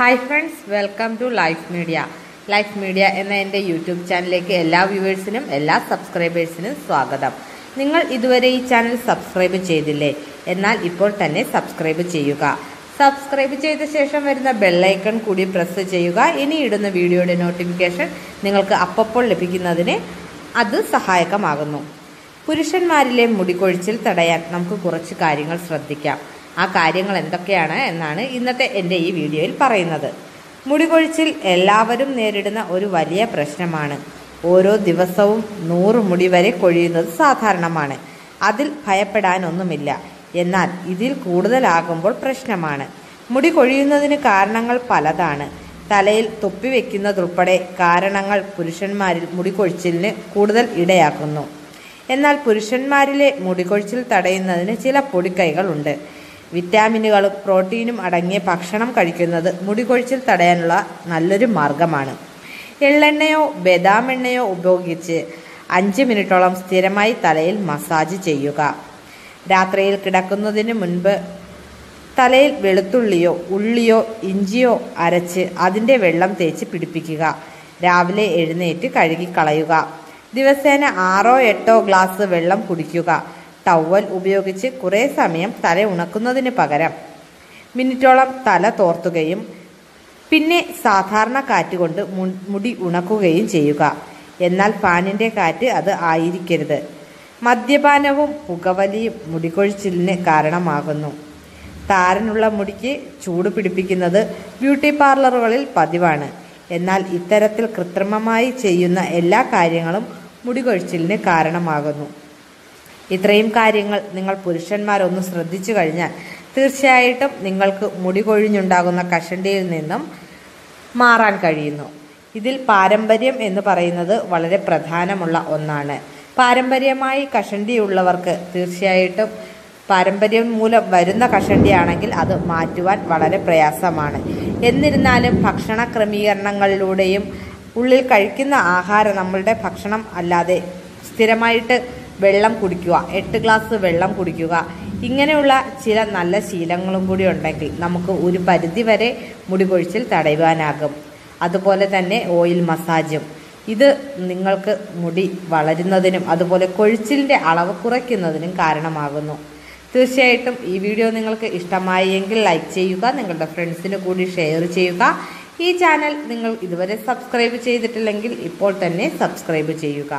Hi friends welcome to life media life media എന്ന എന്റെ YouTube ചാനലിലേക്ക് എല്ലാ വ്യൂവേഴ്സിനും എല്ലാ സബ്സ്ക്രൈബേഴ്സിനും സ്വാഗതം. നിങ്ങൾ ഇതുവരെ ഈ ചാനൽ സബ്സ്ക്രൈബ് ചെയ്തില്ലേ? എന്നാൽ ഇപ്പോൾ തന്നെ സബ്സ്ക്രൈബ് ചെയ്യുക. സബ്സ്ക്രൈബ് ചെയ്ത ശേഷം വരുന്ന ബെല്ലൈക്കൺ കൂടി പ്രസ് ചെയ്യുക. ഇനി ഇടുന്ന വീഡിയോയുടെ നോട്ടിഫിക്കേഷൻ നിങ്ങൾക്ക് അപ്പപ്പോൾ ലഭിക്കുന്നതിന് അത് സഹായകമാകുന്നു. പുരുഷന്മാരിലെ മുടികൊഴിച്ചിൽ തടയാൻ നമുക്ക് കുറച്ച് കാര്യങ്ങൾ ശ്രദ്ധിക്കാം. ആ കാര്യങ്ങൾ എന്തൊക്കെയാണ് എന്നാണ് ഇന്നത്തെ എന്റെ ഈ വീഡിയോയിൽ പറയുന്നത്. മുടികൊഴിച്ചിൽ എല്ലാവരും നേരിടുന്ന ഒരു വലിയ പ്രശ്നമാണ്. ഓരോ ദിവസവും നൂറ് മുടി വരെ കൊഴിയുന്നത് സാധാരണമാണ്. അതിൽ ഭയപ്പെടാനൊന്നുമില്ല. എന്നാൽ ഇതിൽ കൂടുതലാകുമ്പോൾ പ്രശ്നമാണ്. മുടി കൊഴിയുന്നതിന് കാരണങ്ങൾ പലതാണ്. തലയിൽ തൊപ്പി വയ്ക്കുന്നതുൾപ്പെടെ കാരണങ്ങൾ പുരുഷന്മാരിൽ മുടികൊഴിച്ചിലിന് കൂടുതൽ ഇടയാക്കുന്നു. എന്നാൽ പുരുഷന്മാരിലെ മുടികൊഴിച്ചിൽ തടയുന്നതിന് ചില പൊടിക്കൈകളുണ്ട്. വിറ്റാമിനുകളും പ്രോട്ടീനും അടങ്ങിയ ഭക്ഷണം കഴിക്കുന്നത് മുടികൊഴിച്ചിൽ തടയാനുള്ള നല്ലൊരു മാർഗമാണ്. എള്ളെണ്ണയോ ബദാം എണ്ണയോ ഉപയോഗിച്ച് അഞ്ച് മിനിറ്റോളം സ്ഥിരമായി തലയിൽ മസാജ് ചെയ്യുക. രാത്രിയിൽ കിടക്കുന്നതിന് മുൻപ് തലയിൽ വെളുത്തുള്ളിയോ ഉള്ളിയോ ഇഞ്ചിയോ അരച്ച് അതിന്റെ വെള്ളം തേച്ച് പിടിപ്പിക്കുക. രാവിലെ എഴുന്നേറ്റ് കഴുകിക്കളയുക. ദിവസേന ആറോ എട്ടോ ഗ്ലാസ് വെള്ളം കുടിക്കുക. ടവൽ ഉപയോഗിച്ച് കുറേ സമയം തല ഉണക്കുന്നതിന് പകരം മിനിറ്റോളം തല തോർത്തുകയും പിന്നെ സാധാരണ കാറ്റ് കൊണ്ട് മുടി ഉണക്കുകയും ചെയ്യുക. എന്നാൽ ഫാനിന്റെ കാറ്റ് അത് ആയിരിക്കരുത്. മദ്യപാനവും പുകവലിയും മുടികൊഴിച്ചിലിന് കാരണമാകുന്നു. താരനുള്ള മുടിക്ക് ചൂട് പിടിപ്പിക്കുന്നത് ബ്യൂട്ടി പാർലറുകളിൽ പതിവാണ്. എന്നാൽ ഇത്തരത്തിൽ കൃത്രിമമായി ചെയ്യുന്ന എല്ലാ കാര്യങ്ങളും മുടികൊഴിച്ചിലിന് കാരണമാകുന്നു. ഇത്രയും കാര്യങ്ങൾ നിങ്ങൾ പുരുഷന്മാരൊന്ന് ശ്രദ്ധിച്ചു കഴിഞ്ഞാൽ തീർച്ചയായിട്ടും നിങ്ങൾക്ക് മുടി കൊഴിഞ്ഞുണ്ടാകുന്ന കഷണ്ടിയിൽ നിന്നും മാറാൻ കഴിയുന്നു. ഇതിൽ പാരമ്പര്യം എന്ന് പറയുന്നത് വളരെ പ്രധാനമുള്ള ഒന്നാണ്. പാരമ്പര്യമായി കഷണ്ടിയുള്ളവർക്ക് തീർച്ചയായിട്ടും പാരമ്പര്യം മൂലം വരുന്ന കഷണ്ടിയാണെങ്കിൽ അത് മാറ്റുവാൻ വളരെ പ്രയാസമാണ്. എന്നിരുന്നാലും ഭക്ഷണ ക്രമീകരണങ്ങളിലൂടെയും ഉള്ളിൽ കഴിക്കുന്ന ആഹാരം നമ്മളുടെ ഭക്ഷണം അല്ലാതെ സ്ഥിരമായിട്ട് വെള്ളം കുടിക്കുക. എട്ട് ഗ്ലാസ് വെള്ളം കുടിക്കുക. ഇങ്ങനെയുള്ള ചില നല്ല ശീലങ്ങളും കൂടി ഉണ്ടെങ്കിൽ നമുക്ക് ഒരു പരിധി വരെ മുടി കൊഴിച്ചിൽ തടയുവാനാകും. അതുപോലെ തന്നെ ഓയിൽ മസാജും ഇത് നിങ്ങൾക്ക് മുടി വളരുന്നതിനും അതുപോലെ കൊഴിച്ചിലിന്റെ അളവ് കുറയ്ക്കുന്നതിനും കാരണമാകുന്നു. തീർച്ചയായിട്ടും ഈ വീഡിയോ നിങ്ങൾക്ക് ഇഷ്ടമായി എങ്കിൽ ലൈക്ക് ചെയ്യുക നിങ്ങളുടെ ഫ്രണ്ട്സിന് കൂടി ഷെയർ ചെയ്യുക. ഈ ചാനൽ നിങ്ങൾ ഇതുവരെ സബ്സ്ക്രൈബ് ചെയ്തിട്ടില്ലെങ്കിൽ ഇപ്പോൾ തന്നെ സബ്സ്ക്രൈബ് ചെയ്യുക.